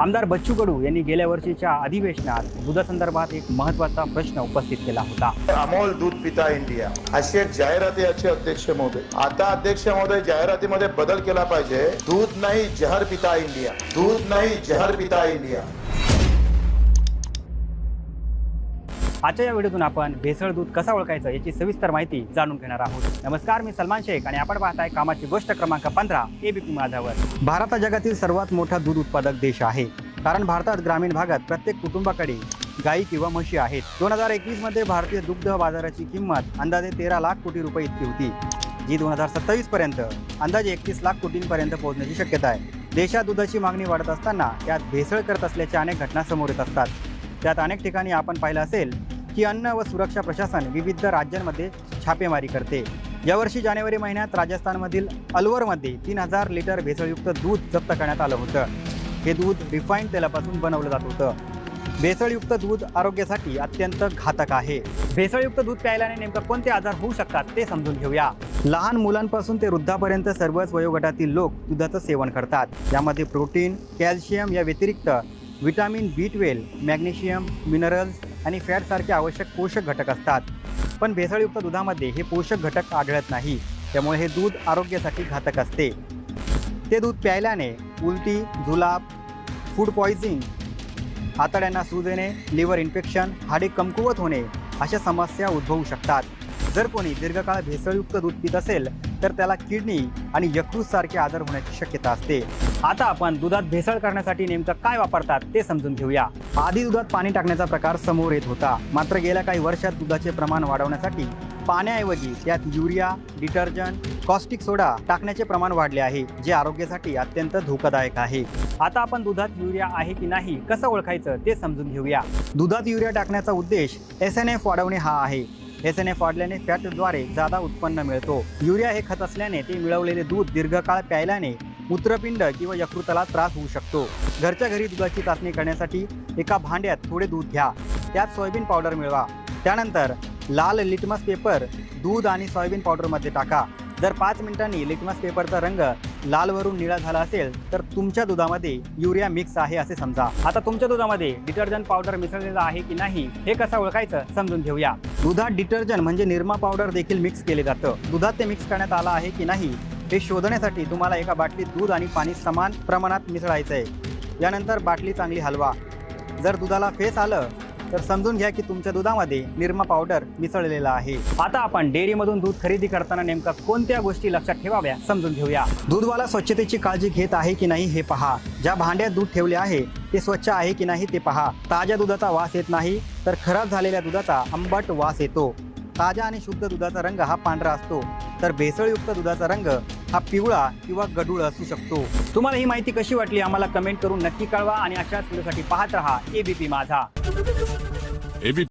आमदार बच्चू कडू यांनी गेल्या वर्षीच्या अधिवेशनात दुधासंदर्भात एक महत्त्वाचा प्रश्न उपस्थित केला होता. अमोल दूध पिता इंडिया. अशी एक जाहिराती याचे अध्यक्ष महोदय आता अध्यक्ष महोदय जाहिरातीमध्ये बदल केला पाहिजे. दूध नाही जहर पिता इंडिया. दूध नाही जहर पिता इंडिया. आजच्या या व्हिडिओतून आपण भेसळ दूध कसा ओळखायचं याची सविस्तर माहिती जाणून घेणार आहोत. नमस्कार मी सलमान शेख आणि आपण पाहताय कामाची गोष्ट क्रमांक पंधरा एबीपी माझावर. भारत हा जगातील सर्वात मोठा दूध उत्पादक देश आहे. कारण भारतात ग्रामीण भागात प्रत्येक कुटुंबाकडे गायी किंवा म्हशी आहेत. दोन हजार एकवीसमध्ये भारतीय दुग्ध बाजाराची किंमत अंदाजे तेरा लाख कोटी रुपये इतकी होती. जी दोन हजार सत्तावीस पर्यंत अंदाजे एकतीस लाख कोटींपर्यंत पोहोचण्याची शक्यता आहे. देशात दुधाची मागणी वाढत असताना त्यात भेसळ करत असल्याच्या अनेक घटना समोर येत असतात. त्यात अनेक ठिकाणी आपण पाहिलं असेल की अन्न व सुरक्षा प्रशासन विविध राज्यांमध्ये छापेमारी करते. यावर्षी जानेवारी महिन्यात राजस्थानमधील अलवरमध्ये तीन हजार लिटर भेसळयुक्त दूध जप्त करण्यात आलं होतं. हे दूध रिफाईंड तेलापासून बनवलं जात होतं. भेसळयुक्त दूध आरोग्यासाठी अत्यंत घातक आहे. भेसळयुक्त दूध प्यायल्याने नेमकं कोणते आजार होऊ शकतात ते समजून घेऊया. लहान मुलांपासून ते वृद्धापर्यंत सर्वच वयोगटातील लोक दुधाचं सेवन करतात. यामध्ये प्रोटीन कॅल्शियम या व्यतिरिक्त vitamin B twelve magnesium minerals आणि फॅटसारखे आवश्यक पोषक घटक असतात. पण भेसळयुक्त दुधामध्ये हे पोषक घटक आढळत नाही. त्यामुळे हे दूध आरोग्यासाठी घातक असते. ते दूध प्यायल्याने उलटी जुलाब फूड पॉइझिंग आतड्यांना सूज येणे लिव्हर इन्फेक्शन हाडे कमकुवत होणे अशा समस्या उद्भवू शकतात. जर कोणी दीर्घकाळ भेसळयुक्त दूध पित असेल तर त्याला किडनी आणि यकृत सारखे आजार होण्याची शक्यता असते. आता आपण दुधात भेसळ करण्यासाठी नेमकं काय वापरतात ते समजून घेऊया. आधी दुधात पाणी टाकण्याचा प्रकार समोर येत होता. मात्र गेल्या काही वर्षात दुधाचे प्रमाण वाढवण्यासाठी पाण्याऐवजी त्यात युरिया डिटर्जंट कॉस्टिक सोडा टाकण्याचे प्रमाण वाढले आहे जे आरोग्यासाठी अत्यंत धोकादायक आहे. आता आपण दुधात युरिया आहे की नाही कसं ओळखायचं ते समजून घेऊया. दुधात युरिया टाकण्याचा उद्देश एस एन एफ वाढवणे हा आहे. एस एन एफ वाढल्याने फॅटद्वारे जादा उत्पन्न मिळतो. युरिया हे खत असल्याने ते मिळवलेले दूध दीर्घकाळ प्यायल्याने मूत्रपिंड किंवा यकृताला त्रास होऊ शकतो. घरच्या घरी दुधाची चाचणी करण्यासाठी एका भांड्यात थोडे दूध घ्या. त्यात सोयाबीन पावडर मिळवा. त्यानंतर लाल लिटमस पेपर दूध आणि सोयाबीन पावडरमध्ये टाका. जर पाच मिनिटांनी लिटमस पेपरचा रंग लालवरून निळा झाला असेल तर तुमच्या दुधामध्ये युरिया मिक्स आहे असे समजा. आता तुमच्या दुधामध्ये डिटर्जंट पावडर मिसळलेला आहे की नाही हे कसं ओळखायचं समजून घेऊया. दुधात डिटर्जंट म्हणजे निरमा पावडर देखील मिक्स केले जातं. दुधात ते मिक्स करण्यात आलं आहे की नाही हे शोधण्यासाठी तुम्हाला एका बाटलीत दूध आणि पाणी समान प्रमाणात मिसळायचं आहे यानंतर बाटली चांगली हलवा. जर दुधाला फेस आलं तर समजून घ्या की तुमच्या दुधामध्ये निरमा पावडर मिसळलेला आहे. आता आपण डेअरीमधून दूध खरेदी करताना नेमका कोणत्या गोष्टी लक्षात ठेवाव्या समजून घेऊया. दूधवाला स्वच्छतेची काळजी घेत आहे की नाही हे पहा. ज्या भांड्यात दूध ठेवले आहे ते स्वच्छ आहे की नाही ते पहा. ताज्या दुधाचा वास येत नाही तर खराब झालेल्या दुधाचा आंबट वास येतो. ताज्या आणि शुद्ध दुधाचा रंग हा पांढरा असतो. तर भेसळयुक्त दुधाचा रंग हा पिवळा किंवा गडूळ असू शकतो. तुम्हाला ही माहिती कशी वाटली आम्हाला कमेंट करून नक्की कळवा आणि अशाच व्हिडिओसाठी पाहत रहा. एबीपी माझा. Every.